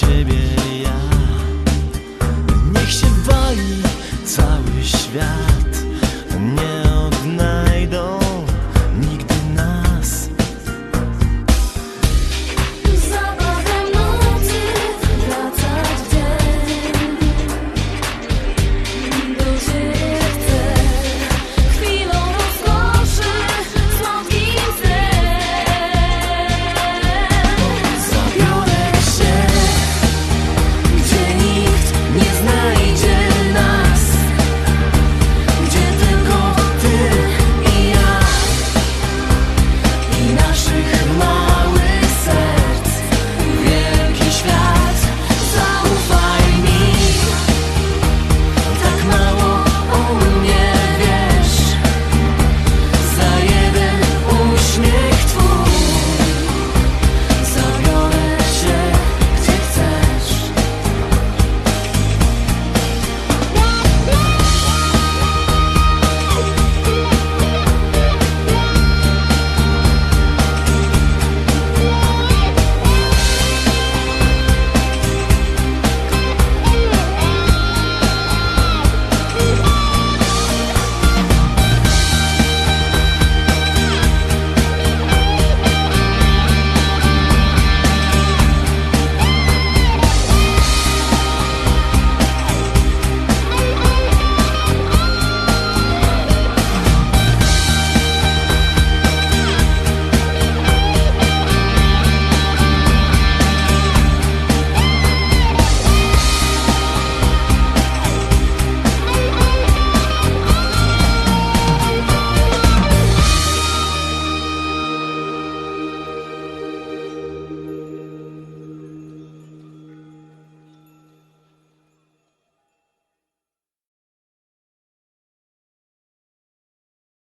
ciebie ja. Niech się wali cały świat.